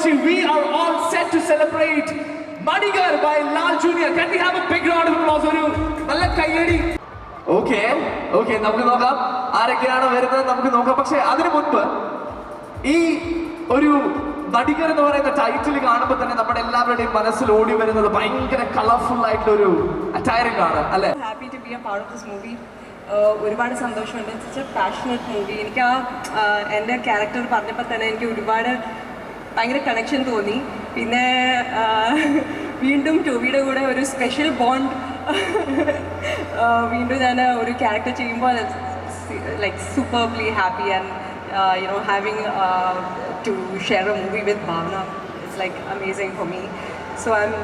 Kochi, we are all set to celebrate Madigar by Lal Junior. Can we have a big round of applause for you? നല്ല കയ്യടി okay okay നമുക്ക് നോക്കാം. ആരൊക്കെയാണ് വരുന്നത് നമുക്ക് നോക്കാം. പക്ഷെ അതിനു മുൻപ് ഈ ഒരു നടികർ എന്ന് പറയുന്ന ടൈറ്റിൽ കാണുമ്പോൾ തന്നെ നമ്മുടെ എല്ലാവരുടെയും മനസ്സിൽ ഓടി വരുന്നത് ഭയങ്കര കളർഫുൾ ആയിട്ടുള്ള ഒരു അറ്റയറിംഗ് ആണ് അല്ലെ? Happy to be a part of this movie ഒരുപാട് സന്തോഷമുണ്ട്. ഇറ്റ്സ് എ പാഷനറ്റ് മൂവി എനിക്ക് ആ എന്റെ ക്യാരക്ടർ പറഞ്ഞപ്പോൾ തന്നെ എനിക്ക് ഒരുപാട് ഭയങ്കര കണക്ഷൻ തോന്നി. പിന്നെ വീണ്ടും ടോബിയുടെ കൂടെ ഒരു സ്പെഷ്യൽ ബോണ്ട് വീണ്ടും ഞാൻ ഒരു ക്യാരക്ടർ ചെയ്യുമ്പോൾ like superbly happy and you know having to share a movie with Bhavana it's like amazing for me So I'm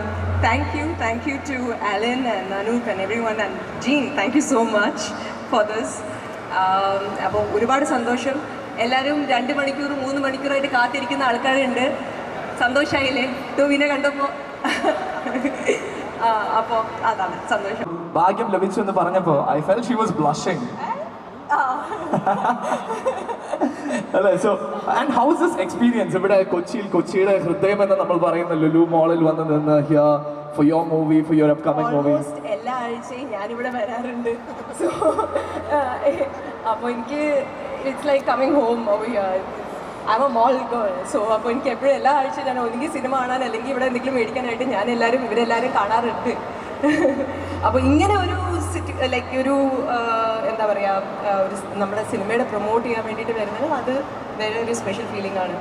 thank you, thank you to Alan and Anoop and and and Jean you so much for this. This അപ്പോൾ ഒരുപാട് സന്തോഷം. എല്ലാവരും രണ്ട് മണിക്കൂർ മൂന്ന് മണിക്കൂറായിട്ട് കാത്തിരിക്കുന്ന ആൾക്കാരുണ്ട്. സന്തോഷമായില്ലേ ടൂവിനെ കണ്ടപ്പോൾ അപ്പോൾ അതാണ് സന്തോഷം. ഭാഗ്യം ലഭിച്ചു എന്ന് പറഞ്ഞപ്പോൾ I felt she was blushing അല്ലേ? So and how's this experience ഇവിടെ കൊച്ചിയിൽ കൊച്ചിയുടെ ഹൃദയം എന്ന് നമ്മൾ പറയുന്ന ലുലു മോളിൽ വന്ന് നിന്ന് here for your movie for your upcoming movie എല്ലാ ആഴ്ചയും ഞാനിവിടെ വരാറുണ്ട്. സോ അപ്പോൾ എനിക്ക് it's like coming home I a mall girl so അപ്പോൾ എനിക്ക് എപ്പോഴും എല്ലാ ആഴ്ചയും ഞാൻ ഒന്നുകിൽ സിനിമ കാണാൻ അല്ലെങ്കിൽ ഇവിടെ എന്തെങ്കിലും മേടിക്കാനായിട്ട് ഞാൻ എല്ലാവരും ഇവരെല്ലാവരും കാണാറുണ്ട്. അപ്പോൾ ഇങ്ങനെ ഒരു ലൈക്ക് ഒരു എന്താ പറയുക ഒരു നമ്മുടെ സിനിമയുടെ പ്രൊമോട്ട് ചെയ്യാൻ വേണ്ടിയിട്ട് വരുന്നത് അത് വേറെ ഒരു സ്പെഷ്യൽ ഫീലിംഗ് ആണ്.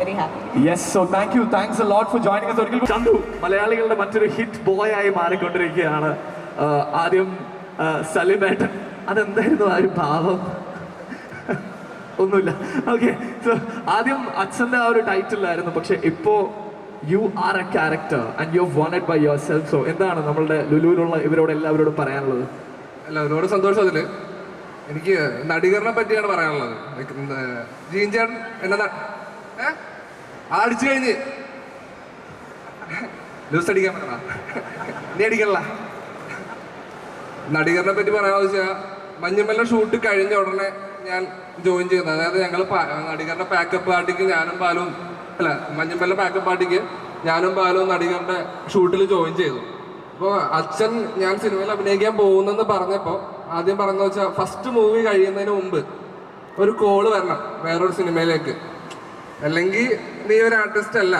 Very happy yes so thank you thanks lot for joining us. ഒരിക്കൽ ചന്തു മലയാളികളുടെ മറ്റൊരു ഹിറ്റ് ബോയ് ആയി മാറിക്കൊണ്ടിരിക്കുകയാണ്. ആദ്യം സലിമേട്ടൻ അതെന്തായിരുന്നു ആ ഒരു ഭാവം? ഒന്നുമില്ല. ഓക്കെ സോ ആദ്യം അച്ഛന്റെ ആ ഒരു ടൈറ്റിലായിരുന്നു പക്ഷെ ഇപ്പോ you are a character and you wanted by yourself so എന്താണ് നമ്മളുടെ ലുലുവിലുള്ള ഇവരോട് എല്ലാവരോടും പറയാനുള്ളത്? എല്ലാവരോട് സന്തോഷം അതിൽ എനിക്ക് നടികറിനെ പറ്റിയാണ് പറയാനുള്ളത്. ജീൻ ചേട്ടൻ എന്നെ ന- അടിച്ചു കഴിഞ്ഞ്. ലൂസ് അടിക്കാൻ പറ്റണ? നീ അടിക്കണല്ല. നടികറിനെ പറ്റി പറയാന്ന് വെച്ചാൽ മഞ്ഞമ്മലിന്റെ ഷൂട്ട് കഴിഞ്ഞ ഉടനെ ഞാൻ ജോയിൻ ചെയ്യുന്നത് അതായത് ഞങ്ങൾ നടികരുടെ പാക്കപ്പ് പാർട്ടിക്ക് ഞാനും പാലും അല്ല മഞ്ഞമ്പല്ല പാക്കപ്പ് പാർട്ടിക്ക് ഞാനും പാലും നടികരുടെ ഷൂട്ടിൽ ജോയിൻ ചെയ്തു. അപ്പോൾ അച്ഛൻ ഞാൻ സിനിമയിൽ അഭിനയിക്കാൻ പോകുന്നെന്ന് പറഞ്ഞപ്പോൾ ആദ്യം പറഞ്ഞു വെച്ചാൽ ഫസ്റ്റ് മൂവി കഴിയുന്നതിന് മുമ്പ് ഒരു കോൾ വരണം വേറൊരു സിനിമയിലേക്ക്. അല്ലെങ്കിൽ നീ ഒരു ആർട്ടിസ്റ്റ് അല്ല.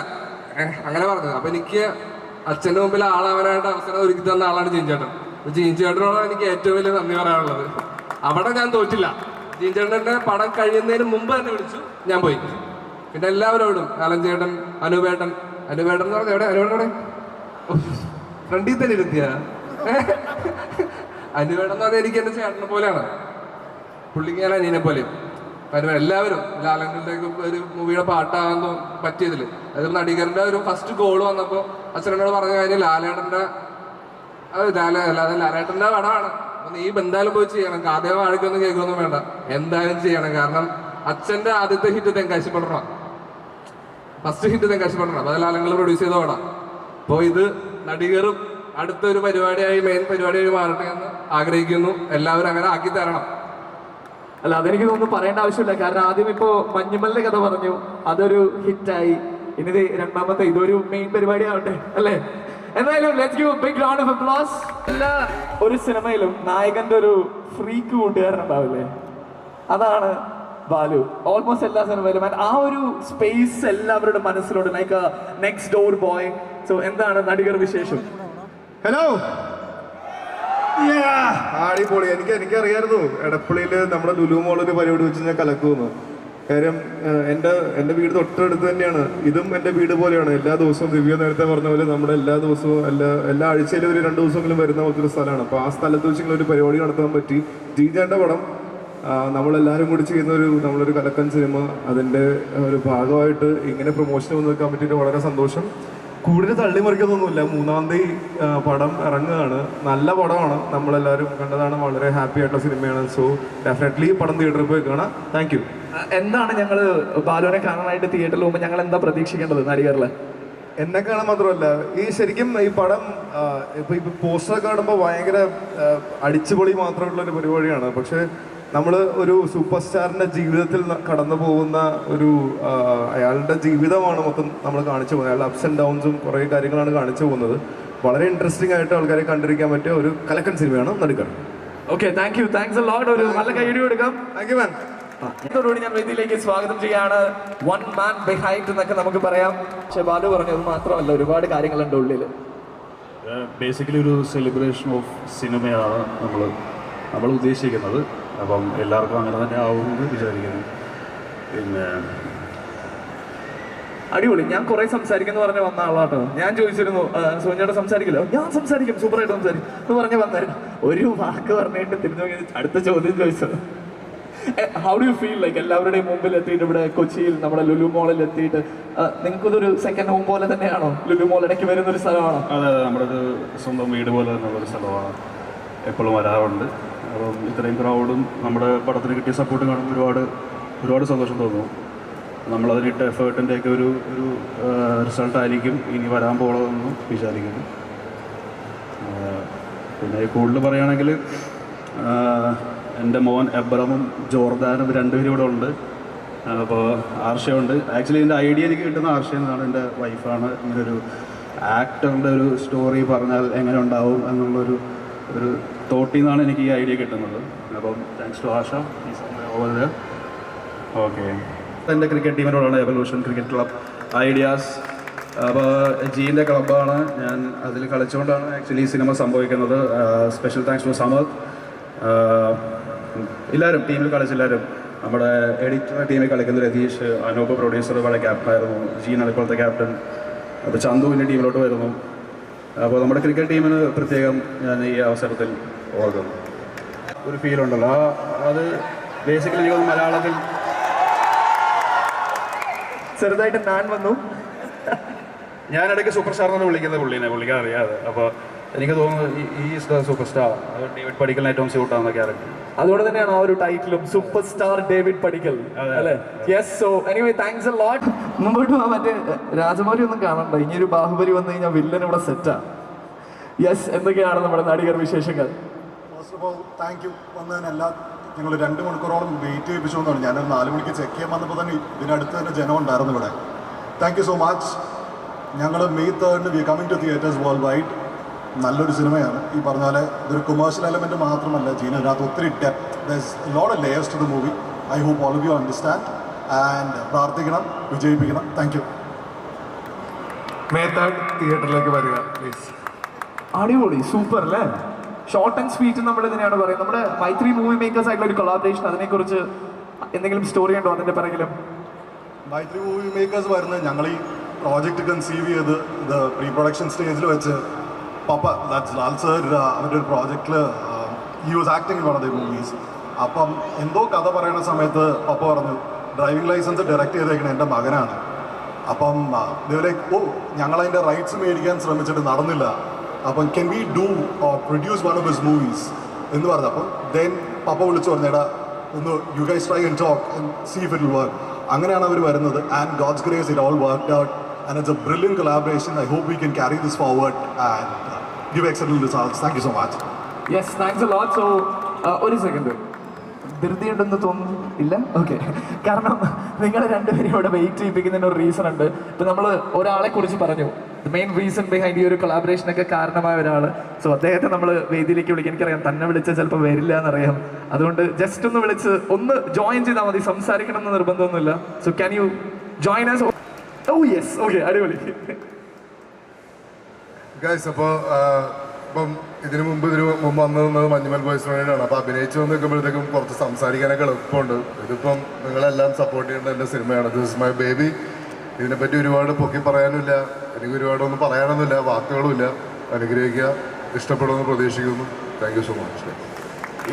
അങ്ങനെ പറഞ്ഞത്. അപ്പം എനിക്ക് അച്ഛന്റെ മുമ്പിൽ ആളാവാനായിട്ട് അവസരം ഒരുക്കി തന്ന ആളാണ് ജീൻചേട്ടൻ. ജീൻ ജീൻചേട്ടനോടാണ് എനിക്ക് ഏറ്റവും വലിയ നന്ദി പറയാനുള്ളത്. അവിടെ ഞാൻ തോറ്റില്ല. ജീൻചേട്ടന്റെ പടം കഴിയുന്നതിന് മുമ്പ് തന്നെ വിളിച്ചു. ഞാൻ പോയി. പിന്നെ എല്ലാവരോടും അലൻ ചേട്ടൻ അനുപേട്ടൻ അനുപേട്ടൻ എന്ന് പറഞ്ഞ എവിടെ? അനുപേട്ടൻ ഫ്രണ്ടിൽ തന്നെ ഇരുത്തിയ? അനുപേട്ടൻ എന്ന് പറഞ്ഞാൽ എനിക്ക് എന്റെ ചേട്ടനെ പോലെയാണ്. പുള്ളിക്ക് ഞാൻ അനിയനെ പോലെയും കാരണം എല്ലാവരും ലാലങ്ങളിലേക്ക് ഒരു മൂവിയുടെ പാട്ടാകാൻ പറ്റിയതിൽ അതായത് നടികരുടെ ഒരു ഫസ്റ്റ് ഗോൾ വന്നപ്പോൾ അച്ഛനോട് പറഞ്ഞ കാര്യം ലാലേട്ടന്റെ അത് ലാല അല്ലാതെ ലാലേട്ടന്റെ പടമാണ്. നീ ബന്ധാലും പോയി ചെയ്യണം. കാതേ വാഴക്കൊന്നും കേൾക്കൊന്നും വേണ്ട. എന്തായാലും ചെയ്യണം. കാരണം അച്ഛന്റെ ആദ്യത്തെ hit Thenkasipattanam first hit Thenkasipattanam അത് ലാലങ്ങൾ പ്രൊഡ്യൂസ് ചെയ്ത പടം അപ്പോൾ ഇത് നടികറും. അടുത്തൊരു പരിപാടിയായി മെയിൻ പരിപാടിയായി മാറട്ടെ എന്ന് ആഗ്രഹിക്കുന്നു. എല്ലാവരും അങ്ങനെ ആക്കി തരണം. അല്ല അതെനിക്ക് തോന്നുന്നു പറയേണ്ട ആവശ്യമില്ല. കാരണം ആദ്യം ഇപ്പോ മഞ്ഞുമലിന്റെ കഥ പറഞ്ഞു. അതൊരു ഹിറ്റായി ഇനി രണ്ടാമത്തെ ഇതൊരു മെയിൻ പരിപാടി ആവട്ടെ അല്ലേ? എന്തായാലും let's give big round of applause എല്ലാ ഒരു സിനിമയിലും നായകന്റെ ഒരു ഫ്രീക്ക് കൂട്ടുകാരൻ ഉണ്ടാവില്ലേ അതാണ് ബാലു. ഓൾമോസ്റ്റ് എല്ലാ സിനിമയിലും ആ ഒരു സ്പേസ് എല്ലാവരുടെ മനസ്സിലോട് like next door boy so എന്താണ് നടികർ വിശേഷം? ഹലോ അടിപൊളി. എനിക്ക് എനിക്കറിയായിരുന്നു. എടപ്പള്ളിയിൽ നമ്മുടെ ലുലു മോളൊരു പരിപാടി വെച്ച് ഞാൻ കലക്കുമെന്ന്. കാര്യം എന്റെ എന്റെ വീട് തൊട്ടടുത്ത് തന്നെയാണ്. ഇതും എന്റെ വീട് പോലെയാണ്. എല്ലാ ദിവസവും ദിവ്യ നേരത്തെ പറഞ്ഞ പോലെ നമ്മുടെ എല്ലാ ദിവസവും എല്ലാ എല്ലാ ആഴ്ചയിലും ഒരു രണ്ട് ദിവസമെങ്കിലും വരുന്ന പോലത്തെ ഒരു സ്ഥലമാണ്. അപ്പോൾ ആ സ്ഥലത്ത് വെച്ച് ഇങ്ങനെ ഒരു പരിപാടി നടത്താൻ പറ്റി. ജീജാന്റെ പടം നമ്മളെല്ലാവരും കൂടി ചെയ്യുന്ന ഒരു നമ്മളൊരു കലക്കൻ സിനിമ അതിന്റെ ഒരു ഭാഗമായിട്ട് ഇങ്ങനെ പ്രൊമോഷൻ വന്ന് നിൽക്കാൻ പറ്റിയിട്ട് വളരെ സന്തോഷം. കൂടുതൽ തള്ളിമറിക്കുന്നൊന്നുമില്ല. മൂന്നാം തീയതി പടം ഇറങ്ങുകയാണ്. നല്ല പടമാണ്. നമ്മളെല്ലാവരും കണ്ടതാണ്. വളരെ ഹാപ്പി ആയിട്ടുള്ള സിനിമയാണ്. സോ ഡെഫിനറ്റ്ലി പടം തിയേറ്ററിൽ പോയി കാണാം താങ്ക് യു എന്താണ് ഞങ്ങൾ ബാലുവിനെ കാണാനായിട്ട് തിയേറ്ററിൽ പോകുമ്പോൾ ഞങ്ങൾ എന്താ പ്രതീക്ഷിക്കേണ്ടത് നടികറിൽ എന്നെ കാണാൻ മാത്രമല്ല ഈ ശരിക്കും ഈ പടം ഇപ്പൊ ഇപ്പൊ പോസ്റ്റർ കാണുമ്പോൾ ഭയങ്കര അടിച്ചുപൊളി മാത്രമായിട്ടുള്ള ഒരു പരിപാടിയാണ്. പക്ഷേ നമ്മൾ ഒരു സൂപ്പർ സ്റ്റാറിന്റെ ജീവിതത്തിൽ കടന്നു പോകുന്ന ഒരു അയാളുടെ ജീവിതമാണ് മൊത്തം നമ്മൾ കാണിച്ചു പോകുന്നത്. അയാളുടെ അപ്സ് ആൻഡ് ഡൗൺസും കുറേ കാര്യങ്ങളാണ് കാണിച്ചു പോകുന്നത്. വളരെ ഇൻട്രസ്റ്റിംഗ് ആയിട്ട് ആൾക്കാരെ കണ്ടിരിക്കാൻ പറ്റിയ ഒരു കലക്കൻ സിനിമയാണ് നടുക്കൻ. Okay thank you thanks lot ഒരു നല്ല കൈയടി കൊടുക്കാം. താങ്ക് യു മാൻ ഇതോടുകൂടി ഞാൻ വേദിയിലേക്ക് സ്വാഗതം ചെയ്യാണ് വൺ മാൻ ബിഹൈൻഡ് എന്നൊക്കെ നമുക്ക് പറയാം. പക്ഷെ ബാലു പറഞ്ഞത് മാത്രമല്ല ഒരുപാട് കാര്യങ്ങളുണ്ട് ഉള്ളിൽ ബേസിക്കലി ഒരു സെലിബ്രേഷൻ ഓഫ് സിനിമയാണ് നമ്മൾ നമ്മൾ ഉദ്ദേശിക്കുന്നത്. അപ്പം എല്ലാവർക്കും അങ്ങനെ തന്നെ ആവുമെന്ന് വിചാരിക്കുന്നു. പിന്നെ അടിപൊളി. ഞാൻ കുറെ സംസാരിക്കുന്നു പറഞ്ഞ് വന്ന ആളാട്ടോ. ഞാൻ ചോദിച്ചിരുന്നു സോനിയോട് സംസാരിക്കില്ല? ഞാൻ സംസാരിക്കും സൂപ്പർ ആയിട്ട് സംസാരിക്കും. എന്ന് പറഞ്ഞ് വന്നായിരുന്നു ഒരു വാക്ക് പറഞ്ഞിട്ട് തിരിഞ്ഞു അടുത്ത ചോദ്യം ചോദിച്ചത് how do you feel like എല്ലാവരുടെയും മുമ്പിൽ എത്തിയിട്ട് ഇവിടെ കൊച്ചിയിൽ നമ്മുടെ ലുലു മോളിൽ എത്തിയിട്ട്? നിങ്ങൾക്കിതൊരു സെക്കൻഡ് ഹോം പോലെ തന്നെയാണോ? ലുലു മോൾ ഇടയ്ക്ക് വരുന്ന ഒരു സ്ഥലമാണോ? അതെ അതെ നമ്മുടെ ഒരു സ്വന്തം വീട് പോലെ തന്നെ ഒരു സ്ഥലമാണ്. എപ്പോഴും വരാറുണ്ട്. അപ്പം ഇത്രയും ക്രൗഡും നമ്മുടെ പടത്തിന് കിട്ടിയ സപ്പോർട്ട് കാണുമ്പോൾ ഒരുപാട് ഒരുപാട് സന്തോഷം തോന്നുന്നു നമ്മളതിനിട്ട എഫേർട്ടിന്റെ ഒക്കെ ഒരു ഒരു റിസൾട്ടായിരിക്കും ഇനി വരാൻ പോകണമെന്ന് വിചാരിക്കുന്നു. പിന്നെ കൂടുതൽ പറയുകയാണെങ്കിൽ എന്റെ മോൻ എബ്രമും ജോർദാനും രണ്ടുപേരും ഇവിടെ ഉണ്ട്. അപ്പോൾ ആർഷയുണ്ട് ആക്ച്വലി എന്റെ ഐഡിയ എനിക്ക് കിട്ടുന്ന ആർഷ എന്നാണ്. എന്റെ വൈഫാണ് ഇങ്ങനൊരു ആക്ടറിന്റെ ഒരു സ്റ്റോറി പറഞ്ഞാൽ എങ്ങനെ ഉണ്ടാവും എന്നുള്ളൊരു ഒരു തോട്ടിൽ നിന്നാണ് എനിക്ക് ഈ ഐഡിയ കിട്ടുന്നത്. അപ്പം thanks to Asha over okay എന്റെ ക്രിക്കറ്റ് ടീമിനോടാണ് എവല്യൂഷൻ ക്രിക്കറ്റ് ക്ലബ് ഐഡിയാസ് അപ്പോൾ ജീന്റെ ക്ലബ്ബാണ് ഞാൻ അതിൽ കളിച്ചുകൊണ്ടാണ് ആക്ച്വലി ഈ സിനിമ സംഭവിക്കുന്നത്. സ്പെഷ്യൽ താങ്ക്സ് ടു സമദ് എല്ലാവരും ടീമിൽ കളിച്ച എല്ലാവരും നമ്മുടെ എഡിറ്റർ ടീമിൽ കളിക്കുന്ന രതീഷ് അനൂപ് പ്രൊഡ്യൂസർ വളരെ ക്യാപ്റ്റനായിരുന്നു ജീൻ ഇപ്പോഴത്തെ ക്യാപ്റ്റൻ അപ്പോൾ ചന്തു എന്റെ ടീമിലോട്ട് വരുന്നു. അപ്പോൾ നമ്മുടെ ക്രിക്കറ്റ് ടീമിന് പ്രത്യേകം ഞാൻ ഈ അവസരത്തിൽ ഓർക്കുന്നു ഒരു ഫീൽ ഉണ്ടല്ലോ. ആ അത് ബേസിക്കലി എനിക്ക് മലയാളത്തിൽ ചെറുതായിട്ട് ഞാൻ വന്നു. ഞാൻ ഇടയ്ക്ക് സൂപ്പർ സ്റ്റാർ എന്ന് വിളിക്കുന്നത് പുള്ളിനെ പുള്ളിക്കാൻ അറിയാതെ അപ്പോൾ എനിക്ക് തോന്നുന്നു ഈ is the super star David Padikkal ഏറ്റവും സ്യൂട്ടാവുന്ന ക്യാരക്ടർ അതുകൊണ്ട് തന്നെയാണ് ആ ഒരു ടൈറ്റിലും സൂപ്പർ സ്റ്റാർ ഡേവിഡ് പടിക്കൽ അല്ലേ? Yes so anyway thanks a lot മുമ്പോട്ട് മറ്റേ രാജമൗലി ഒന്നും കാണണ്ട. ഇനി ഒരു ബാഹുബലി വന്നു കഴിഞ്ഞാൽ വില്ലൻ ഇവിടെ സെറ്റാ യെസ് എന്തൊക്കെയാണ് നമ്മുടെ നാടികർ വിശേഷങ്ങൾ? First of all thank you വന്നതിനല്ല ഞങ്ങൾ രണ്ട് മണിക്കൂറോളം വെയിറ്റ് ചെയ്യിപ്പിച്ചു എന്നാണ്. ഞാനൊരു നാല് മണിക്ക് ചെക്ക് ചെയ്യാൻ വന്നപ്പോൾ തന്നെ ഇതിനടുത്ത് തന്നെ ജനം ഉണ്ടായിരുന്നു ഇവിടെ. താങ്ക് യു സോ മച്ച് ഞങ്ങൾ May തേർഡിന് we coming to theatres worldwide നല്ലൊരു സിനിമയാണ്. ഈ പറഞ്ഞ പോലെ ഇതൊരു കൊമേഴ്ഷ്യൽ എലമെന്റ് മാത്രമല്ല. ജീന അതിനകത്ത് ഒത്തിരി depth load layers to the movie I hope all of you understand and പ്രാർത്ഥിക്കണം വിജയിപ്പിക്കണം. താങ്ക് യു മേത്താട് തിയേറ്ററിലേക്ക് വരിക പ്ലീസ് അടിപൊളി സൂപ്പർ അല്ലേ? ഷോർട്ട് ആൻഡ് സ്വീറ്റ് നമ്മൾ ഇതിനെയാണ് പറയുന്നത്. നമ്മുടെ മൈത്രി മൂവി മേക്കേഴ്സ് ആയിട്ടുള്ള ഒരു കൊളാബറേഷൻ അതിനെക്കുറിച്ച് എന്തെങ്കിലും സ്റ്റോറി ഉണ്ടോ അതിന്റെ പിറകിലും? മൈത്രി മൂവി മേക്കേഴ്സ് വരുന്നത് ഞങ്ങൾ ഈ പ്രോജക്റ്റ് കൺസീവ് ചെയ്ത് ഇത് പ്രീ പ്രൊഡക്ഷൻ സ്റ്റേജിൽ വെച്ച് പപ്പ ദാറ്റ്സ് ലാൽ സർ അവരുടെ ഒരു പ്രോജക്റ്റിൽ ഈ was acting one the movies അപ്പം എന്തോ കഥ പറയുന്ന സമയത്ത് പപ്പ പറഞ്ഞു ഡ്രൈവിംഗ് ലൈസൻസ് ഡയറക്റ്റ് ചെയ്തേക്കണ എന്റെ മകനാണ്. അപ്പം ഇതുപോലെ ഓ ഞങ്ങളതിന്റെ റൈറ്റ്സ് മേടിക്കാൻ ശ്രമിച്ചിട്ട് നടന്നില്ല. അപ്പം can we do produce one of his movies എന്ന് പറഞ്ഞു. അപ്പം ദെൻ പപ്പ വിളിച്ചു പറഞ്ഞേടാ ഒന്ന് you guys try and talk and see if it work അങ്ങനെയാണ് അവർ വരുന്നത്. And God's grace it all work out and it's a brilliant collaboration I hope we can carry this forward and give excellent results thank you so much yes thanks lot so ഒരു second ധൃതിയുണ്ടെന്ന് തോന്നുന്നു. ഇല്ല? Okay കാരണം നിങ്ങൾ രണ്ടുപേരും ഇവിടെ wait ചെയ്യിപ്പിക്കുന്നതിന് ഒരു reason ഉണ്ട്. ഇപ്പം നമ്മൾ ഒരാളെ കുറിച്ച് പറഞ്ഞു. മെയിൻ റീസൺ ബിഹൈൻഡ് ഈ ഒരു കൊളാബറേഷൻ ഒക്കെ കാരണമായ ഒരാൾ സോ അദ്ദേഹത്തെ നമ്മൾ വേദിയിലേക്ക് വിളിക്കാൻ എനിക്കറിയാം. തന്നെ വിളിച്ചാൽ ചിലപ്പോൾ വരില്ല എന്നറിയാം. അതുകൊണ്ട് ജസ്റ്റ് ഒന്ന് വിളിച്ച് ഒന്ന് ജോയിൻ ചെയ്താൽ മതി. സംസാരിക്കണം എന്ന് നിർബന്ധമൊന്നുമില്ല. So can you join us oh yes okay അടിപൊളി. ഗൈസ് ഇപ്പം ഇതിനു മുമ്പ് ഇതിന് മുമ്പ് വന്നു നിന്നത് മഞ്ഞുമൽ ബോയ്സ് വേണ്ടിയിട്ടാണ് അപ്പോൾ അഭിനയിച്ച് വന്ന് നിൽക്കുമ്പോഴത്തേക്കും കുറച്ച് സംസാരിക്കാനൊക്കെ എളുപ്പമുണ്ട്. ഇതിപ്പം നിങ്ങളെല്ലാം സപ്പോർട്ട് ചെയ്യേണ്ട എന്റെ സിനിമയാണ് ദിസ് മൈ ബേബി ഇതിനെപ്പറ്റി ഒരുപാട് പൊക്കി പറയാനുമില്ല. എനിക്ക് ഒരുപാടൊന്നും പറയാനൊന്നുമില്ല. വാക്കുകളുമില്ല. അനുഗ്രഹിക്കുക. ഇഷ്ടപ്പെടുമെന്ന് പ്രതീക്ഷിക്കുന്നു. Thank you so much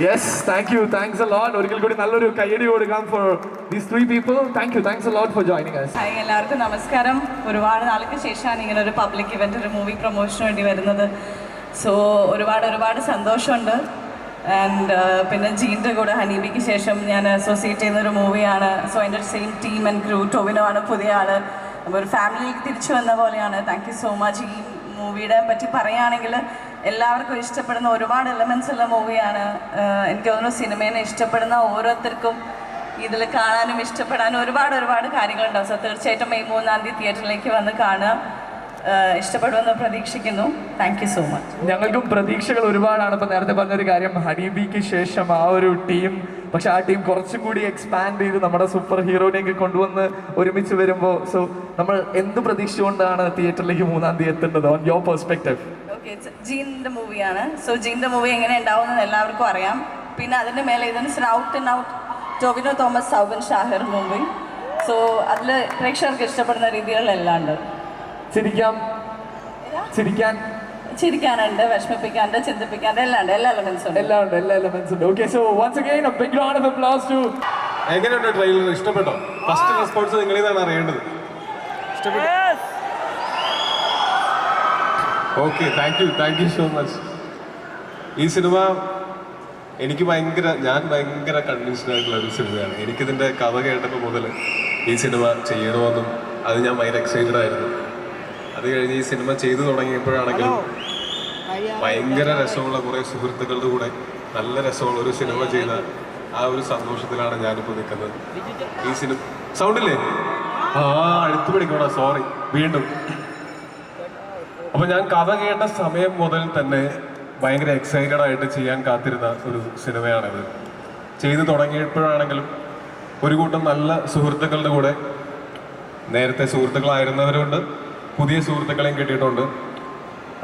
yes thank you thanks a lot ഒരിക്കൽ കൂടി നല്ലൊരു കയ്യടി കൊടുക്കാം for these three people thank you thanks a lot for joining us hi എല്ലാവർക്കും നമസ്കാരം. ഒരുപാട് നാൾക്ക് ശേഷമാണ് ഇങ്ങനെ ഒരു പബ്ലിക് ഇവന്റ് ഒരു മൂവി പ്രൊമോഷന് വേണ്ടി വരുന്നത്. സോ ഒരുപാട് ഒരുപാട് സന്തോഷമുണ്ട്. ആൻഡ് പിന്നെ ജീന്റെ കൂടെ ഹനീബിക്ക് ശേഷം ഞാൻ അസോസിയേറ്റ് ചെയ്യുന്ന ഒരു മൂവിയാണ് സോ എന്റെ same team and crew Tovino ആണ് പുതിയ ആൾ അപ്പോൾ ഒരു ഫാമിലിയിലേക്ക് തിരിച്ചു വന്ന പോലെയാണ്. താങ്ക് യു സോ മച്ച് ഈ മൂവിയുടെ പറ്റി പറയുകയാണെങ്കിൽ എല്ലാവർക്കും ഇഷ്ടപ്പെടുന്ന ഒരുപാട് എലമെൻസ് ഉള്ള മൂവിയാണ് എനിക്ക് തോന്നുന്നു സിനിമേനെ ഇഷ്ടപ്പെടുന്ന ഓരോരുത്തർക്കും ഇതിൽ കാണാനും ഇഷ്ടപ്പെടാനും ഒരുപാട് ഒരുപാട് കാര്യങ്ങളുണ്ടാവും. സോ തീർച്ചയായിട്ടും മെയ് മൂന്നാം തീയതി തിയേറ്ററിലേക്ക് വന്ന് കാണുക. ഇഷ്ടപ്പെടുമെന്ന് പ്രതീക്ഷിക്കുന്നു. താങ്ക് യു സോ മച്ച് ഞങ്ങൾക്കും പ്രതീക്ഷകൾ ഒരുപാടാണ്. ഇപ്പൊ നേരത്തെ പറഞ്ഞൊരു കാര്യം ഹണീബിക്ക് ശേഷം ആ ഒരു ടീം പക്ഷെ ആ ടീം കുറച്ചും കൂടി എക്സ്പാൻഡ് ചെയ്ത് നമ്മുടെ സൂപ്പർ ഹീറോയിലേക്ക് കൊണ്ടുവന്ന് ഒരുമിച്ച് വരുമ്പോൾ സോ നമ്മൾ എന്ത് പ്രതീക്ഷിച്ചുകൊണ്ടാണ് തിയേറ്ററിലേക്ക് മൂന്നാം തീയതി എത്തേണ്ടത്? ഓൺ യോർ പെർസ്പെക്റ്റീവ് ഓക്കെ ജീന്റെ മൂവിയാണ് സോ ജീന്റെ മൂവി എങ്ങനെ ഉണ്ടാവുമെന്ന് എല്ലാവർക്കും അറിയാം. പിന്നെ അതിന്റെ മേലെ ഇതിന് out and out Tovino Thomas Soubin Shahir movie so അതിൽ പ്രേക്ഷകർക്ക് ഇഷ്ടപ്പെടുന്ന രീതികളിലെല്ലാം ഉണ്ട്. ചിരിക്കാം. ചിരിക്കാൻ. ചിരിക്കാനുണ്ട് വിഷമിപ്പിക്കാനുണ്ട് ചിന്തിപ്പിക്കാനുണ്ട് എല്ലാം ഉണ്ട് എല്ലാ ഉണ്ട്. എല്ലാം ഉണ്ട് എല്ലാ എലമെന്റ്സ് ഉണ്ട്. Okay so once again big round of applause to എങ്ങനെയുണ്ട് ട്രെയിലർ ഇഷ്ടപ്പെട്ടോ? ഫസ്റ്റ് റെസ്പോൺസ് അറിയേണ്ടത്. Okay thank you thank you so much ഈ സിനിമ എനിക്ക് ഭയങ്കര ഞാൻ ഭയങ്കര കൺവിൻസ്ഡ് ആയിട്ടുള്ള ഒരു സിനിമയാണ്. എനിക്കിതിന്റെ കഥ കേട്ടപ്പോൾ മുതൽ ഈ സിനിമ ചെയ്യണമെന്നും അത് ഞാൻ ഭയങ്കര എക്സൈറ്റഡ് ആയിരുന്നു. അത് കഴിഞ്ഞ് ഈ സിനിമ ചെയ്തു തുടങ്ങിയപ്പോഴാണെങ്കിലും ഭയങ്കര രസമുള്ള കുറേ സുഹൃത്തുക്കളുടെ കൂടെ നല്ല രസമുള്ള ഒരു സിനിമ ചെയ്ത ആ ഒരു സന്തോഷത്തിലാണ് ഞാനിപ്പോൾ നിൽക്കുന്നത്. ഈ സിനിമ സൗണ്ടില്ലേ? ആ അടുത്ത് പിടിക്കണോ സോറി വീണ്ടും. അപ്പൊ ഞാൻ കഥ കേട്ട സമയം മുതൽ തന്നെ ഭയങ്കര എക്സൈറ്റഡ് ആയിട്ട് ചെയ്യാൻ കാത്തിരുന്ന ഒരു സിനിമയാണിത്. ചെയ്തു തുടങ്ങിയപ്പോഴാണെങ്കിലും ഒരു കൂട്ടം നല്ല സുഹൃത്തുക്കളുടെ കൂടെ നേരത്തെ സുഹൃത്തുക്കളായിരുന്നവരുണ്ട്. പുതിയ സുഹൃത്തുക്കളെയും കിട്ടിയിട്ടുണ്ട്.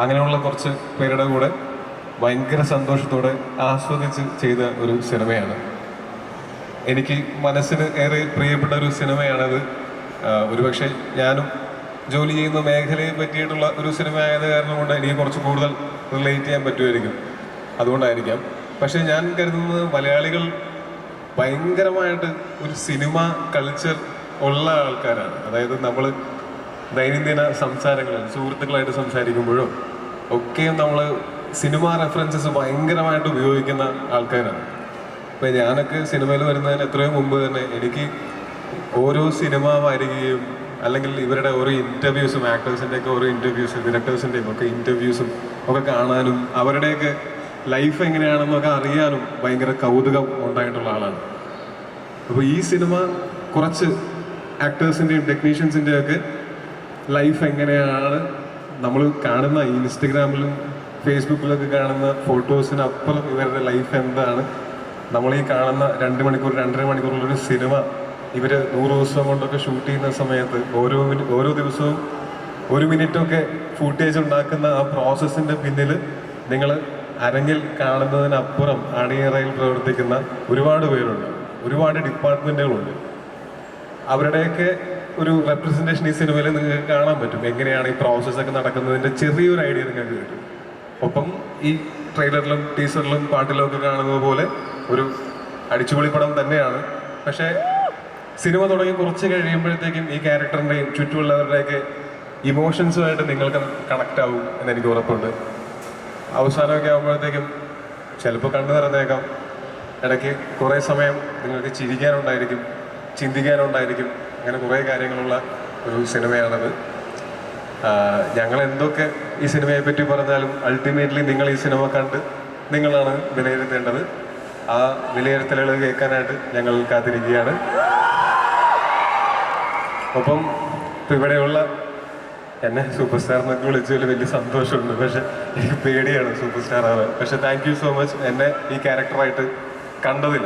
അങ്ങനെയുള്ള കുറച്ച് പേരുടെ കൂടെ ഭയങ്കര സന്തോഷത്തോടെ ആസ്വദിച്ച് ചെയ്ത ഒരു സിനിമയാണ്. എനിക്ക് മനസ്സിന് ഏറെ പ്രിയപ്പെട്ട ഒരു സിനിമയാണത്. ഒരുപക്ഷെ ഞാനും ജോലി ചെയ്യുന്ന മേഖലയെ പറ്റിയിട്ടുള്ള ഒരു സിനിമ ആയത് കാരണം കൊണ്ട് എനിക്ക് കുറച്ച് കൂടുതൽ റിലേറ്റ് ചെയ്യാൻ പറ്റുമായിരിക്കും. അതുകൊണ്ടായിരിക്കാം. പക്ഷേ ഞാൻ കരുതുന്നത് മലയാളികൾ ഭയങ്കരമായിട്ട് ഒരു സിനിമ കൾച്ചർ ഉള്ള ആൾക്കാരാണ്. അതായത് നമ്മൾ ദൈനംദിന സംസാരങ്ങളിൽ സുഹൃത്തുക്കളായിട്ട് സംസാരിക്കുമ്പോഴും ഒക്കെയും നമ്മൾ സിനിമ റെഫറൻസസ് ഭയങ്കരമായിട്ട് ഉപയോഗിക്കുന്ന ആൾക്കാരാണ്. ഇപ്പൊ ഞാനൊക്കെ സിനിമയിൽ വരുന്നതിന് എത്രയോ മുമ്പ് തന്നെ എനിക്ക് ഓരോ സിനിമ വരികയും അല്ലെങ്കിൽ ഇവരുടെ ഓരോ ഇന്റർവ്യൂസും ആക്ടേഴ്സിന്റെയൊക്കെ ഓരോ ഇന്റർവ്യൂസും ഡിറക്ടേഴ്സിന്റെയും ഒക്കെ ഇന്റർവ്യൂസും ഒക്കെ കാണാനും അവരുടെയൊക്കെ ലൈഫ് എങ്ങനെയാണെന്നൊക്കെ അറിയാനും ഭയങ്കര കൗതുകം ഉണ്ടായിട്ടുള്ള ആളാണ്. അപ്പോൾ ഈ സിനിമ കുറച്ച് ആക്ടേഴ്സിന്റെയും ടെക്നീഷ്യൻസിന്റെയും ഒക്കെ ലൈഫ് എങ്ങനെയാണ്? നമ്മൾ കാണുന്ന ഇൻസ്റ്റഗ്രാമിലും ഫേസ്ബുക്കിലൊക്കെ കാണുന്ന ഫോട്ടോസിനപ്പുറം ഇവരുടെ ലൈഫ് എന്താണ്? നമ്മൾ ഈ കാണുന്ന രണ്ട് മണിക്കൂർ രണ്ടര മണിക്കൂറിലൊരു സിനിമ ഇവർ നൂറ് ദിവസം കൊണ്ടൊക്കെ ഷൂട്ട് ചെയ്യുന്ന സമയത്ത് ഓരോ ഓരോ ദിവസവും ഒരു മിനിറ്റൊക്കെ ഫൂട്ടേജ് ഉണ്ടാക്കുന്ന ആ പ്രോസസ്സിന്റെ പിന്നിൽ നിങ്ങൾ അരങ്ങിൽ കാണുന്നതിനപ്പുറം അണിയറയിൽ പ്രവർത്തിക്കുന്ന ഒരുപാട് പേരുണ്ട്. ഒരുപാട് ഡിപ്പാർട്ട്മെന്റുകളുണ്ട് അവരുടെയൊക്കെ ഒരു റെപ്രസെന്റേഷൻ ഈ സിനിമയിൽ നിങ്ങൾക്ക് കാണാൻ പറ്റും. എങ്ങനെയാണ് ഈ പ്രോസസ്സൊക്കെ നടക്കുന്നതിന്റെ ചെറിയൊരു ഐഡിയ നിങ്ങൾക്ക് കിട്ടും. ഒപ്പം ഈ ട്രെയിലറിലും ടീസറിലും പാട്ടിലും ഒക്കെ കാണുന്നത് പോലെ ഒരു അടിച്ചുപൊളി പടം തന്നെയാണ്. പക്ഷേ സിനിമ തുടങ്ങി കുറച്ച് കഴിയുമ്പോഴത്തേക്കും ഈ ക്യാരക്ടറിന്റെയും ചുറ്റുമുള്ളവരുടെയൊക്കെ ഇമോഷൻസുമായിട്ട് നിങ്ങൾക്ക് കണക്റ്റ് ആവും എന്ന് എനിക്ക് ഉറപ്പുണ്ട്. അവസാനമൊക്കെ ആകുമ്പോഴത്തേക്കും ചിലപ്പോൾ കണ്ണു നിറഞ്ഞേക്കാം. ഇടയ്ക്ക് കുറേ സമയം നിങ്ങൾക്ക് ചിരിക്കാനുണ്ടായിരിക്കും. ചിന്തിക്കാനുണ്ടായിരിക്കും. അങ്ങനെ കുറേ കാര്യങ്ങളുള്ള ഒരു സിനിമയാണത്. ഞങ്ങൾ എന്തൊക്കെ ഈ സിനിമയെ പറ്റി പറഞ്ഞാലും അൾട്ടിമേറ്റ്ലി നിങ്ങൾ ഈ സിനിമ കണ്ട് നിങ്ങളാണ് വിലയിരുത്തേണ്ടത്. ആ വിലയിരുത്തലുകൾ കേൾക്കാനായിട്ട് ഞങ്ങൾ കാത്തിരിക്കുകയാണ്. ഒപ്പം ഇപ്പം ഇവിടെയുള്ള എന്നെ സൂപ്പർ സ്റ്റാർ എന്നൊക്കെ വിളിച്ചതിൽ വലിയ സന്തോഷമുണ്ട്. പക്ഷെ എനിക്ക് പേടിയാണ് സൂപ്പർ സ്റ്റാർ ആവാൻ പക്ഷെ താങ്ക് യു സോ മച്ച് എന്നെ ഈ ക്യാരക്ടറായിട്ട് കണ്ടതിൽ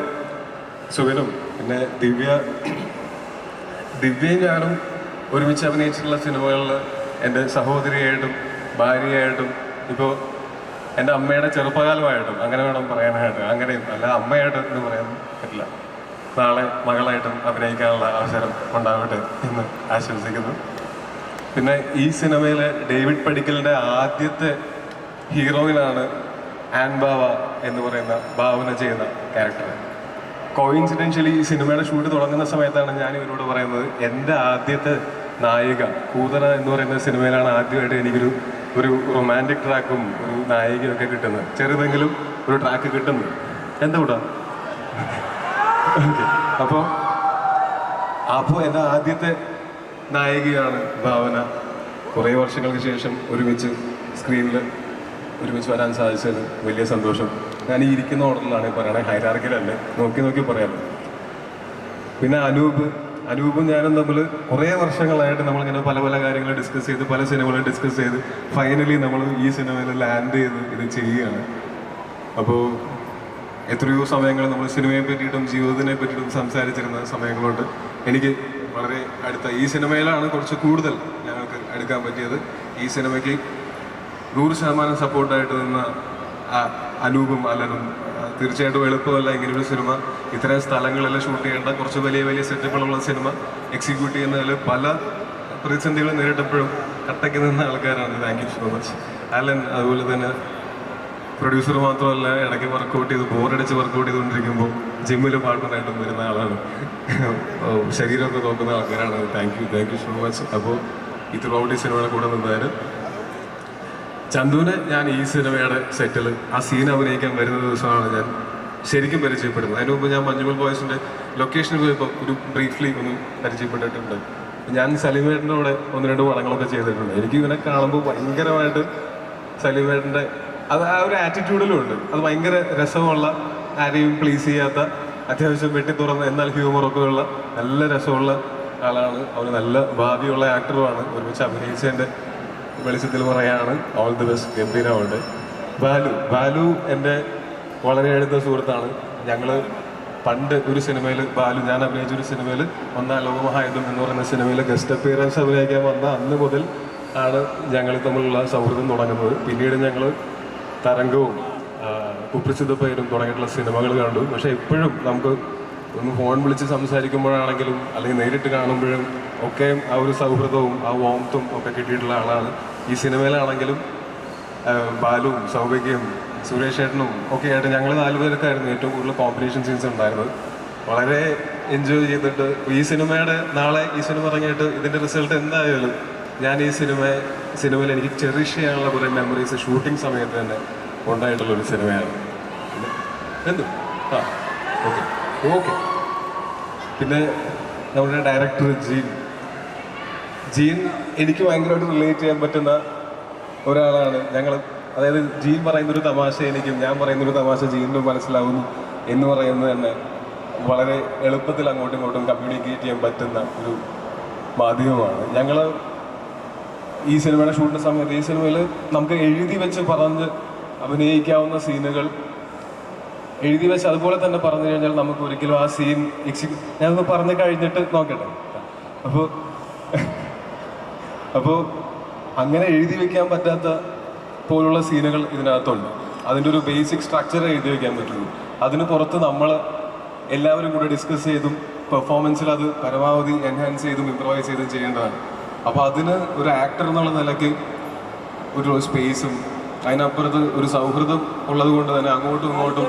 സുവിനും പിന്നെ ദിവ്യ ദിവ്യയും ഞാനും ഒരുമിച്ച് അഭിനയിച്ചിട്ടുള്ള സിനിമകളിൽ എന്റെ സഹോദരിയായിട്ടും ഭാര്യയായിട്ടും ഇപ്പോൾ എന്റെ അമ്മയുടെ ചെറുപ്പകാലമായിട്ടും അങ്ങനെ വേണം പറയാനായിട്ട്. അങ്ങനെയും അല്ല അമ്മയായിട്ട് എന്ന് പറയാൻ പറ്റില്ല. നാളെ മകളായിട്ടും അഭിനയിക്കാനുള്ള അവസരം ഉണ്ടാവട്ടെ എന്ന് ആശംസിക്കുന്നു. പിന്നെ ഈ സിനിമയിലെ ഡേവിഡ് പടിക്കലിന്റെ ആദ്യത്തെ ഹീറോയിനാണ് ആൻ ബാവ എന്ന് പറയുന്ന ഭാവന ചെയ്യുന്ന ക്യാരക്ടർ. കോയിൻസിഡൻഷ്യലി ഈ സിനിമയുടെ ഷൂട്ട് തുടങ്ങുന്ന സമയത്താണ് ഞാൻ ഇവരോട് പറയുന്നത് എന്റെ ആദ്യത്തെ നായിക കൂതറ എന്ന് പറയുന്ന സിനിമയിലാണ് ആദ്യമായിട്ട് എനിക്കൊരു ഒരു റൊമാന്റിക് ട്രാക്കും ഒരു നായികയും ഒക്കെ കിട്ടുന്നത്. ചെറുതെങ്കിലും ഒരു ട്രാക്ക് കിട്ടുന്നത്. എന്താ കൂട്ടാ? അപ്പോൾ അപ്പോൾ എന്റെ ആദ്യത്തെ നായികയാണ് ഭാവന. കുറേ വർഷങ്ങൾക്ക് ശേഷം ഒരുമിച്ച് സ്ക്രീനിൽ ഒരുമിച്ച് വരാൻ സാധിച്ചത് വലിയ സന്തോഷം. ഞാൻ ഈ ഇരിക്കുന്ന ഓർഡറിലാണ് പറയണേ. ഹൈരാർക്കിലല്ലേ. നോക്കി നോക്കി പറയാം. പിന്നെ അനൂപ്. അനൂപും ഞാനും നമ്മൾ കുറേ വർഷങ്ങളായിട്ട് നമ്മളിങ്ങനെ പല പല കാര്യങ്ങൾ ഡിസ്കസ് ചെയ്ത് പല സിനിമകളും ഡിസ്കസ് ചെയ്ത് ഫൈനലി നമ്മൾ ഈ സിനിമയിൽ ലാൻഡ് ചെയ്ത് ഇത് ചെയ്യുകയാണ്. അപ്പോൾ എത്രയോ സമയങ്ങൾ നമ്മൾ സിനിമയെ പറ്റിയിട്ടും ജീവിതത്തിനെ പറ്റിയിട്ടും സംസാരിച്ചിരുന്ന സമയങ്ങളുണ്ട് എനിക്ക് വളരെ അടുത്ത ഈ സിനിമയിലാണ് കുറച്ച് കൂടുതൽ ഞങ്ങൾക്ക് എടുക്കാൻ പറ്റിയത്. ഈ സിനിമയ്ക്ക് നൂറ് ശതമാനം സപ്പോർട്ടായിട്ട് നിന്ന ആ അനൂപും അലനും. തീർച്ചയായിട്ടും എളുപ്പമല്ല ഇങ്ങനൊരു സിനിമ. ഇത്തരം സ്ഥലങ്ങളെല്ലാം ഷൂട്ട് ചെയ്യേണ്ട കുറച്ച് വലിയ വലിയ സെറ്റപ്പുകളുള്ള സിനിമ എക്സിക്യൂട്ട് ചെയ്യുന്നതിൽ പല പ്രതിസന്ധികൾ നേരിട്ടപ്പോഴും കട്ടയ്ക്ക് നിന്ന ആൾക്കാരാണ്. Thank you so much Alan അതുപോലെ തന്നെ പ്രൊഡ്യൂസർ മാത്രമല്ല ഇടയ്ക്ക് വർക്കൗട്ട് ചെയ്ത് ബോറടിച്ച് വർക്കൗട്ട് ചെയ്തുകൊണ്ടിരിക്കുമ്പോൾ ജിമ്മിൽ പാർട്ട്ണറായിട്ടും വരുന്ന ആളാണ്. ശരീരമൊക്കെ നോക്കുന്ന ആൾക്കാരാണ്. Thank you thank you so much അപ്പോൾ ഈ ത്രൂ ഔട്ട് ഈ സിനിമയുടെ കൂടെ നിന്നതിന് ചന്തുവിനെ ഞാൻ ഈ സിനിമയുടെ സെറ്റിൽ ആ സീൻ അഭിനയിക്കാൻ വരുന്ന ദിവസമാണ് ഞാൻ ശരിക്കും പരിചയപ്പെടുന്നത്. അതിന് മുമ്പ് ഞാൻ മഞ്ഞുമൽ ബോയ്സിന്റെ ലൊക്കേഷനിൽ പോയപ്പോൾ ഒരു ബ്രീഫ്ലി ഒന്ന് പരിചയപ്പെട്ടിട്ടുണ്ട്. ഞാൻ സലീമേട്ടന്റെ കൂടെ ഒന്ന് രണ്ട് പടങ്ങളൊക്കെ ചെയ്തിട്ടുണ്ട്. എനിക്ക് ഇവനെ കാണുമ്പോൾ ഭയങ്കരമായിട്ട് സലീമേട്ടന്റെ അത് ആ ഒരു ആറ്റിറ്റ്യൂഡിലും ഉണ്ട്. അത് ഭയങ്കര രസമുള്ള ആരെയും പ്ലീസ് ചെയ്യാത്ത അത്യാവശ്യം വെട്ടി തുറന്ന് എന്നാൽ ഹ്യൂമറൊക്കെ ഉള്ള നല്ല രസമുള്ള ആളാണ്. അവന് നല്ല ഭാവിയുള്ള ആക്ടറുമാണ് ഒരുമിച്ച് അഭിനയിച്ചതിന്റെ വെളിച്ചത്തിൽ പറയാണ് ഓൾ ദി ബെസ്റ്റ് ഗംഭീരമുണ്ട് ബാലു ബാലു എന്റെ വളരെ അടുത്ത സുഹൃത്താണ്. ഞങ്ങൾ പണ്ട് ഒരു സിനിമയിൽ ബാലു ഞാൻ അഭിനയിച്ച ഒരു സിനിമയിൽ ഒന്നാം ലോകമഹായുദ്ധം എന്ന് പറയുന്ന സിനിമയിൽ ഗസ്റ്റ് അപ്പിയറൻസ് അഭിനയിക്കാൻ വന്ന അന്ന് മുതൽ ആണ് ഞങ്ങൾ തമ്മിലുള്ള സൗഹൃദം തുടങ്ങുന്നത്. പിന്നീട് ഞങ്ങൾ തരംഗവും കുപ്രസിദ്ധ പേരും തുടങ്ങിയിട്ടുള്ള സിനിമകൾ കണ്ടു. പക്ഷേ ഇപ്പോഴും നമുക്ക് ഒന്ന് ഫോൺ വിളിച്ച് സംസാരിക്കുമ്പോഴാണെങ്കിലും അല്ലെങ്കിൽ നേരിട്ട് കാണുമ്പോഴും ഒക്കെ ആ ഒരു സൗഹൃദവും ആ വോമത്തും ഒക്കെ കിട്ടിയിട്ടുള്ള ആളാണ്. ഈ സിനിമയിലാണെങ്കിലും ബാലുവും സൗഭാഗ്യം സുരേഷ് ഏട്ടനും ഒക്കെ ആയിട്ട് ഞങ്ങൾ നാലുപേരൊക്കെയായിരുന്നു ഏറ്റവും കൂടുതൽ കോമ്പറ്റീഷൻ സീൻസ് ഉണ്ടായിരുന്നത്. വളരെ എൻജോയ് ചെയ്തിട്ട് ഈ സിനിമയുടെ നാളെ ഈ സിനിമ ഇറങ്ങിയിട്ട് ഇതിന്റെ റിസൾട്ട് എന്തായാലും ഞാൻ ഈ സിനിമ സിനിമയിൽ എനിക്ക് ചെറിഷ് ചെയ്യാനുള്ള കുറേ മെമ്മറീസ് ഷൂട്ടിംഗ് സമയത്ത് തന്നെ ഉണ്ടായിട്ടുള്ള ഒരു സിനിമയാണ്. എന്തു? ആ ഓക്കെ ഓക്കെ പിന്നെ നമ്മുടെ ഡയറക്ടർ ജീൻ. ജീൻ എനിക്ക് ഭയങ്കരമായിട്ട് റിലേറ്റ് ചെയ്യാൻ പറ്റുന്ന ഒരാളാണ്. ഞങ്ങൾ അതായത് ജീൻ പറയുന്നൊരു തമാശ എനിക്കും ഞാൻ പറയുന്നൊരു തമാശ ജീനിനും മനസ്സിലാവുന്നു എന്ന് പറയുന്നത് തന്നെ വളരെ എളുപ്പത്തിൽ അങ്ങോട്ടും ഇങ്ങോട്ടും കമ്മ്യൂണിക്കേറ്റ് ചെയ്യാൻ പറ്റുന്ന ഒരു മാധ്യമമാണ്. ഞങ്ങൾ ഈ സിനിമയുടെ ഷൂട്ടിന്റെ സമയത്ത് ഈ സിനിമയിൽ നമുക്ക് എഴുതി വെച്ച് പറഞ്ഞ് അഭിനയിക്കാവുന്ന സീനുകൾ എഴുതി വെച്ച് അതുപോലെ തന്നെ പറഞ്ഞു കഴിഞ്ഞാൽ നമുക്ക് ഒരിക്കലും ആ സീൻ എക്സിക്യൂ ഞാനൊന്ന് പറഞ്ഞു കഴിഞ്ഞിട്ട് നോക്കട്ടെ. അപ്പോൾ അപ്പോൾ അങ്ങനെ എഴുതി വെക്കാൻ പറ്റാത്ത പോലുള്ള സീനുകൾ ഇതിനകത്തുണ്ട്. അതിന്റെ ഒരു ബേസിക് സ്ട്രക്ചർ എഴുതി വെക്കാൻ പറ്റുള്ളൂ. അതിന് പുറത്ത് നമ്മൾ എല്ലാവരും കൂടെ ഡിസ്കസ് ചെയ്തും പെർഫോമൻസിൽ അത് പരമാവധി എൻഹാൻസ് ചെയ്തും ഇംപ്രവൈസ് ചെയ്തും ചെയ്യേണ്ടതാണ്. അപ്പോൾ അതിന് ഒരു ആക്ടർ എന്നുള്ള നിലയ്ക്ക് ഒരു സ്പേസും അതിനപ്പുറത്ത് ഒരു സൗഹൃദം ഉള്ളത് കൊണ്ട് തന്നെ അങ്ങോട്ടും ഇങ്ങോട്ടും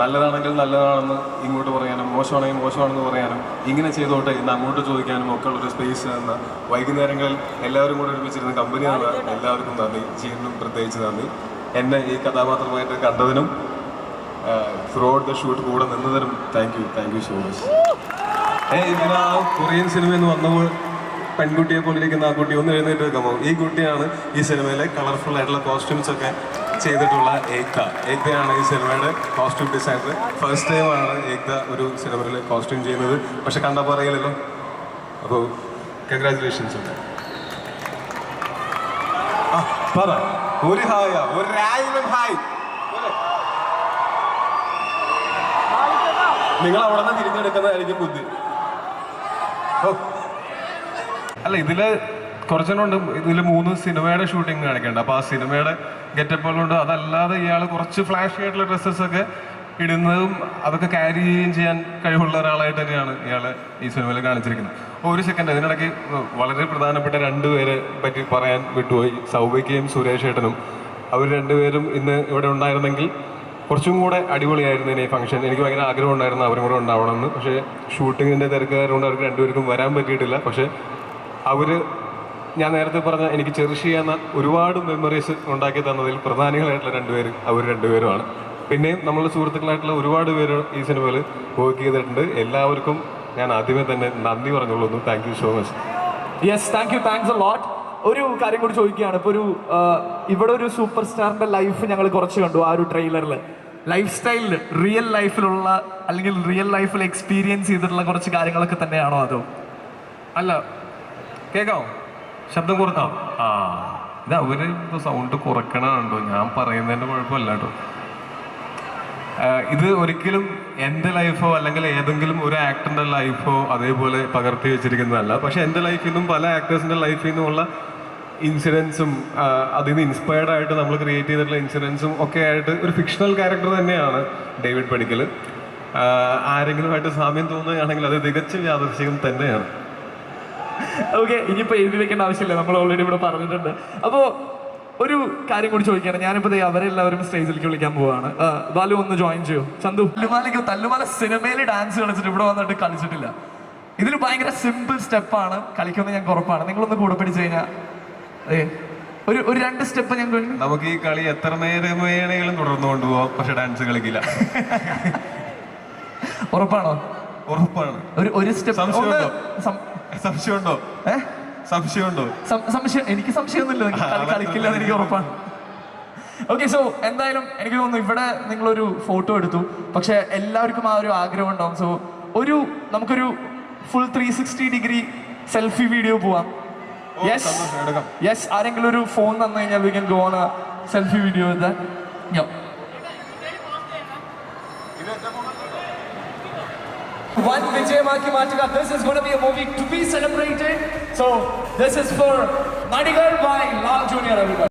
നല്ലതാണെങ്കിൽ നല്ലതാണെന്ന് ഇങ്ങോട്ട് പറയാനും മോശമാണെങ്കിൽ മോശമാണെന്ന് പറയാനും ഇങ്ങനെ ചെയ്തോട്ടെ ഇന്ന് അങ്ങോട്ട് ചോദിക്കാനും ഒക്കെ ഉള്ളൊരു സ്പേസ് എന്ന വൈകുന്നേരങ്ങളിൽ എല്ലാവരും കൂടെ ഒരുമിച്ചിരുന്ന കമ്പനി എല്ലാവർക്കും നന്ദി. ജീവനും പ്രത്യേകിച്ച് നന്ദി. എന്നെ ഈ കഥാപാത്രമായിട്ട് കണ്ടതിനും ത്രൂ ഔട്ട് ദ ഷൂട്ട് കൂടെ നിന്നതിനും thank you thank you so much ഏ ഇങ്ങനെ ആ കൊറിയൻ സിനിമ എന്ന് വന്നപ്പോൾ പെൺകുട്ടിയെ പോലിരിക്കുന്ന ആ കുട്ടി ഒന്ന് എഴുന്നേറ്റ് വെക്കാമോ ഈ കുട്ടിയാണ് ഈ സിനിമയിലെ കളർഫുൾ ആയിട്ടുള്ള കോസ്റ്റ്യൂംസ് ഒക്കെ ചെയ്തിട്ടുള്ള ഏക്ത ഏക്തയാണ് ഈ സിനിമയുടെ കോസ്റ്റ്യൂം ഡിസൈനർ ഫസ്റ്റ് ടൈം ആണ് ഏക്ത ഒരു സിനിമയിൽ കോസ്റ്റ്യൂം ചെയ്യുന്നത്. പക്ഷെ കണ്ടപ്പോൾ അറിയില്ലല്ലോ. അപ്പോൾ കൺഗ്രാചുലേഷൻസ് ഉണ്ട്. പറ. ഒരു ഹായ ഒരു ഹായ്. നിങ്ങൾ അവിടെ നിന്ന് തിരിഞ്ഞെടുക്കുന്നതായിരിക്കും ബുദ്ധി. അല്ല ഇതിൽ കുറച്ചെണ്ണുണ്ട് ഇതിൽ മൂന്ന് സിനിമയുടെ ഷൂട്ടിംഗ് കാണിക്കുന്നുണ്ട് അപ്പോൾ ആ സിനിമയുടെ ഗെറ്റപ്പുകളുണ്ട് അതല്ലാതെ ഇയാൾ കുറച്ച് ഫ്ലാഷ് ആയിട്ടുള്ള ഡ്രസ്സസ് ഒക്കെ ഇടുന്നതും അതൊക്കെ ക്യാരി ചെയ്യുകയും ചെയ്യാൻ കഴിവുള്ള ഒരാളായിട്ട് തന്നെയാണ് ഇയാളെ ഈ സിനിമയിൽ കാണിച്ചിരിക്കുന്നത്. ഒരു സെക്കൻഡ് ഇതിനിടയ്ക്ക് വളരെ പ്രധാനപ്പെട്ട രണ്ടുപേരെ പറ്റി പറയാൻ വിട്ടുപോയി. സൗഭിക്കയും സുരേഷ് ഏട്ടനും. അവർ രണ്ടുപേരും ഇന്ന് ഇവിടെ ഉണ്ടായിരുന്നെങ്കിൽ കുറച്ചും കൂടെ അടിപൊളിയായിരുന്നു ഇനി ഫംഗ്ഷൻ എനിക്ക് ഭയങ്കര ആഗ്രഹം ഉണ്ടായിരുന്നു അവരും കൂടെ ഉണ്ടാവണമെന്ന്. പക്ഷേ ഷൂട്ടിങ്ങിന്റെ തിരക്കുകാരുകൊണ്ട് അവർക്ക് രണ്ടുപേർക്കും വരാൻ പറ്റിയിട്ടില്ല. പക്ഷേ അവർ ഞാൻ നേരത്തെ പറഞ്ഞ എനിക്ക് ചെറിഷ് ചെയ്യുന്ന ഒരുപാട് മെമ്മറീസ് ഉണ്ടാക്കി തന്നതിൽ പ്രധാനികളായിട്ടുള്ള രണ്ടുപേരും അവർ രണ്ടുപേരുമാണ്. പിന്നെയും നമ്മളുടെ സുഹൃത്തുക്കളായിട്ടുള്ള ഒരുപാട് പേര് ഈ സിനിമയിൽ വർക്ക് ചെയ്തിട്ടുണ്ട്. എല്ലാവർക്കും ഞാൻ ആദ്യമേ തന്നെ നന്ദി പറഞ്ഞുകൊള്ളുന്നു thank you so much yes thank you thanks lot ഒരു കാര്യം കൂടി ചോദിക്കുകയാണ്. ഇപ്പോൾ ഒരു ഇവിടെ ഒരു സൂപ്പർ സ്റ്റാറിന്റെ ലൈഫ് ഞങ്ങൾ കുറച്ച് കണ്ടു ആ ഒരു ട്രെയിലറിൽ ലൈഫ് സ്റ്റൈലിൽ റിയൽ ലൈഫിലുള്ള അല്ലെങ്കിൽ റിയൽ ലൈഫിൽ എക്സ്പീരിയൻസ് ചെയ്തിട്ടുള്ള കുറച്ച് കാര്യങ്ങളൊക്കെ തന്നെയാണോ അതോ? അല്ല കേക്കാവോ? ശബ്ദം കുറഞ്ഞോ? ആ ഇത് അവർ സൗണ്ട് കുറക്കണോ ഞാൻ പറയുന്നതിന്റെ കുഴപ്പമില്ല കേട്ടോ ഇത് ഒരിക്കലും എന്റെ ലൈഫോ അല്ലെങ്കിൽ ഏതെങ്കിലും ഒരു ആക്ടറിന്റെ ലൈഫോ അതേപോലെ പകർത്തി വെച്ചിരിക്കുന്നതല്ല. പക്ഷെ എന്റെ ലൈഫിൽ നിന്നും പല ആക്ടേഴ്സിന്റെ ലൈഫിൽ നിന്നുമുള്ള ഇൻസിഡൻസും അതിൽ നിന്ന് ഇൻസ്പയർഡ് ആയിട്ട് നമ്മൾ ക്രിയേറ്റ് ചെയ്തിട്ടുള്ള ഇൻസിഡൻസും ഒക്കെ ആയിട്ട് ഒരു ഫിക്ഷണൽ ക്യാരക്ടർ തന്നെയാണ് ഡേവിഡ് പടിക്കൽ ആരെങ്കിലുമായിട്ട് സാമ്യം തോന്നുകയാണെങ്കിൽ അത് തികച്ചും യാദർശികം തന്നെയാണ്. ഓക്കെ ഇനിയിപ്പോൾ എഴുതി വെക്കേണ്ട ആവശ്യമില്ല. നമ്മൾ ഓൾറെഡി ഇവിടെ പറഞ്ഞിട്ടുണ്ട്. അപ്പോൾ ഒരു കാര്യം കൂടി ചോദിക്കുകയാണ് ഞാനിപ്പോ ദേ അവരെല്ലാവരും സ്റ്റേജിലേക്ക് വിളിക്കാൻ പോവാണ്. ബാലു ഒന്ന് ജോയിൻ ചെയ്യൂ. ചന്തു. തല്ലുമാലയ്ക്ക് തല്ലുമാല സിനിമയിൽ ഡാൻസ് കളിച്ചിട്ട് ഇവിടെ വന്നിട്ട് കളിച്ചിട്ടില്ല. ഇതിൽ ഭയങ്കര സിമ്പിൾ സ്റ്റെപ്പാണ് കളിക്കുന്നത് ഞങ്ങൾക്ക് ഉറപ്പാണ്. നിങ്ങളൊന്ന് കൂടെ പിടിച്ചു കഴിഞ്ഞാൽ അതെ. ഒരു ഒരു രണ്ട് സ്റ്റെപ്പ് ഞാൻ നമുക്ക് ഈ കളി എത്ര നേരം വേണമെങ്കിലും തുടർന്നു കൊണ്ടുപോകാം പക്ഷെ ഡാൻസ് കളിക്കില്ല. ഉറപ്പാണോ? ഉറപ്പാണ്. ഒരു ഒരു സ്റ്റെപ്പ് സംശയമുണ്ടോ? ഏഹ് സംശയമുണ്ടോ? സംശയം എനിക്ക് സംശയമൊന്നുമില്ല. കളിക്കില്ല എനിക്ക് ഉറപ്പാണ്. ഓക്കെ സോ എന്തായാലും എനിക്ക് തോന്നുന്നു ഇവിടെ നിങ്ങളൊരു ഫോട്ടോ എടുത്തു. പക്ഷെ എല്ലാവർക്കും ആ ഒരു ആഗ്രഹം ഉണ്ടാവും. സോ ഒരു നമുക്കൊരു full three sixty degree selfie video പോവാം. യെസ്. യെസ് ആരെങ്കിലും ഒരു ഫോൺ തന്നു കഴിഞ്ഞാൽ we can go on selfie video one Vijay Maki Matika. This is going to be a movie to be celebrated. So this is for Manigar by Lal Jr. everybody.